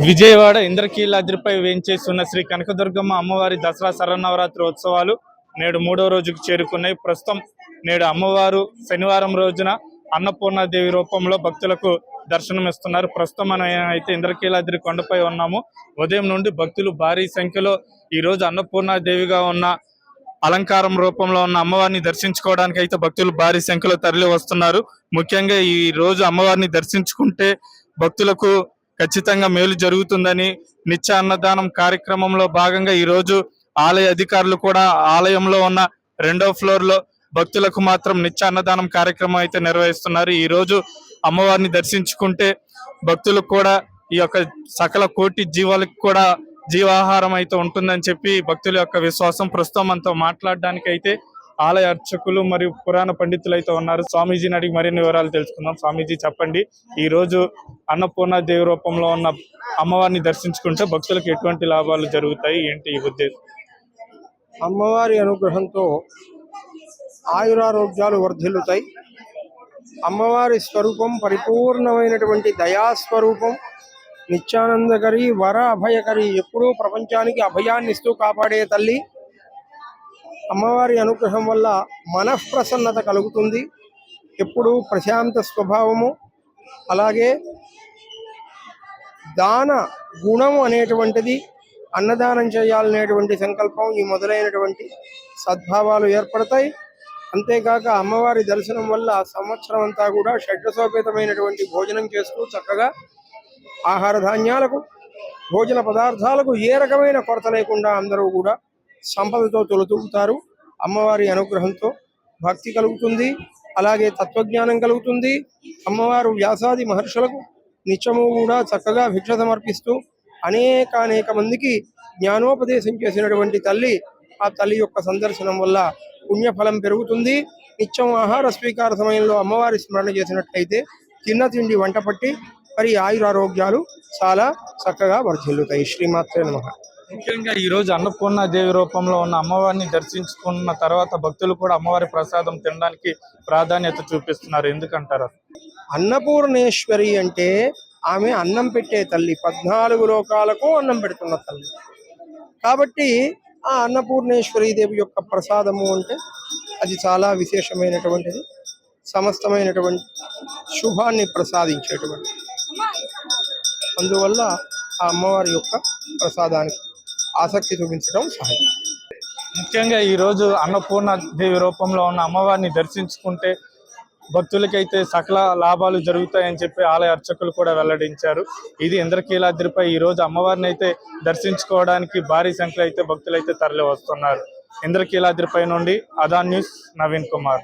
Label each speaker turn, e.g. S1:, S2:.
S1: విజయవాడ ఇంద్రకీలాద్రిపై వేంచేస్తున్న శ్రీ కనకదుర్గమ్మ అమ్మవారి దసరా శరన్నవరాత్రి ఉత్సవాలు నేడు మూడో రోజుకు చేరుకున్నాయి. ప్రస్తుతం నేడు అమ్మవారు శనివారం రోజున అన్నపూర్ణాదేవి రూపంలో భక్తులకు దర్శనమిస్తున్నారు. ప్రస్తుతం మనం అయితే ఇంద్రకీలాద్రి కొండపై ఉన్నాము ఉదయం నుండి భక్తులు భారీ సంఖ్యలో ఈ రోజు అన్నపూర్ణాదేవిగా ఉన్న అలంకారం రూపంలో ఉన్న అమ్మవారిని దర్శించుకోవడానికి అయితే భక్తులు భారీ సంఖ్యలో తరలి వస్తున్నారు ముఖ్యంగా ఈ రోజు అమ్మవారిని దర్శించుకుంటే భక్తులకు ఖచ్చితంగా మేలు జరుగుతుందని నిత్య అన్నదానం కార్యక్రమంలో భాగంగా ఈ రోజు ఆలయ అధికారులు కూడా ఆలయంలో ఉన్న రెండో ఫ్లోర్లో భక్తులకు మాత్రం నిత్య అన్నదానం కార్యక్రమం అయితే నిర్వహిస్తున్నారు. ఈ రోజు అమ్మవారిని దర్శించుకుంటే భక్తులకు కూడా ఈ యొక్క సకల కోటి జీవాలకు కూడా జీవాహారం అయితే ఉంటుందని చెప్పి భక్తుల యొక్క విశ్వాసం ప్రస్తుతం మనతో మాట్లాడడానికి అయితే ఆలయ అర్చకులు మరియు పురాణ పండితులు అయితే ఉన్నారు. స్వామీజీని అడిగి మరిన్ని వివరాలు తెలుసుకుందాం. స్వామీజీ చెప్పండి. ఈ రోజు అన్నపూర్ణ దేవి రూపంలో ఉన్న అమ్మవారిని దర్శించుకుంటే భక్తులకు ఎటువంటి లాభాలు జరుగుతాయి? ఏంటి ఈ ఉద్దేశం?
S2: అమ్మవారి అనుగ్రహంతో ఆయురారోగ్యాలు వర్ధిల్లుతాయి. అమ్మవారి స్వరూపం పరిపూర్ణమైనటువంటి దయాస్వరూపం నిత్యానందకరి వర అభయకరి ఎప్పుడూ ప్రపంచానికి అభయాన్ని ఇస్తూ కాపాడే తల్లి. అమ్మవారి అనుగ్రహం వల్ల మనఃప్రసన్నత కలుగుతుంది. ఎప్పుడూ ప్రశాంత స్వభావము. అలాగే దాన గుణం అనేటువంటిది అన్నదానం చేయాలనేటువంటి సంకల్పం ఈ మొదలైనటువంటి సద్భావాలు ఏర్పడతాయి. అంతేకాక అమ్మవారి దర్శనం వల్ల సంవత్సరం అంతా కూడా షడ్రసోపేతమైనటువంటి భోజనం చేస్తూ చక్కగా ఆహార ధాన్యాలకు భోజన పదార్థాలకు ఏ రకమైన కొరత లేకుండా అందరూ కూడా సంపదతో తొలతూగుతారు. అమ్మవారి అనుగ్రహంతో భక్తి కలుగుతుంది. అలాగే తత్వజ్ఞానం కలుగుతుంది. అమ్మవారు వ్యాసాది మహర్షులకు నిత్యము కూడా చక్కగా భిక్ష సమర్పిస్తూ అనేక అనేక మందికి జ్ఞానోపదేశం చేసినటువంటి తల్లి ఆ తల్లి యొక్క సందర్శనం వల్ల పుణ్యఫలం పెరుగుతుంది. నిత్యం ఆహార స్వీకార సమయంలో అమ్మవారి స్మరణ చేసినట్లయితే తిన్న తిండి వంట పట్టి మరి ఆయురారోగ్యాలు చాలా చక్కగా వర్ధిల్లుతాయి. శ్రీమాత్రే నమః.
S1: ముఖ్యంగా ఈ రోజు అన్నపూర్ణ దేవి రూపంలో ఉన్న అమ్మవారిని దర్శించుకున్న తర్వాత భక్తులు కూడా అమ్మవారి ప్రసాదం తినడానికి ప్రాధాన్యత చూపిస్తున్నారు. ఎందుకంటారు?
S2: అన్నపూర్ణేశ్వరి అంటే ఆమె అన్నం పెట్టే తల్లి. పద్నాలుగు లోకాలకు అన్నం పెడుతున్న తల్లి. కాబట్టి ఆ అన్నపూర్ణేశ్వరి దేవి యొక్క ప్రసాదము అంటే అది చాలా విశేషమైనటువంటిది సమస్తమైనటువంటి శుభాన్ని ప్రసాదించేటువంటి. అందువల్ల ఆ అమ్మవారి యొక్క ప్రసాదానికి ఆసక్తి చూపించడం సహజం.
S1: ముఖ్యంగా ఈ రోజు అన్నపూర్ణ దేవి రూపంలో ఉన్న అమ్మవారిని దర్శించుకుంటే భక్తులకైతే సకల లాభాలు జరుగుతాయని చెప్పి ఆలయ అర్చకులు కూడా వెల్లడించారు. ఇది ఇంద్రకీలాద్రిపై ఈ రోజు అమ్మవారిని అయితే దర్శించుకోవడానికి భారీ సంఖ్యలో అయితే భక్తులు అయితే తరలి వస్తున్నారు ఇంద్రకీలాద్రిపై నుండి అదా న్యూస్ నవీన్ కుమార్.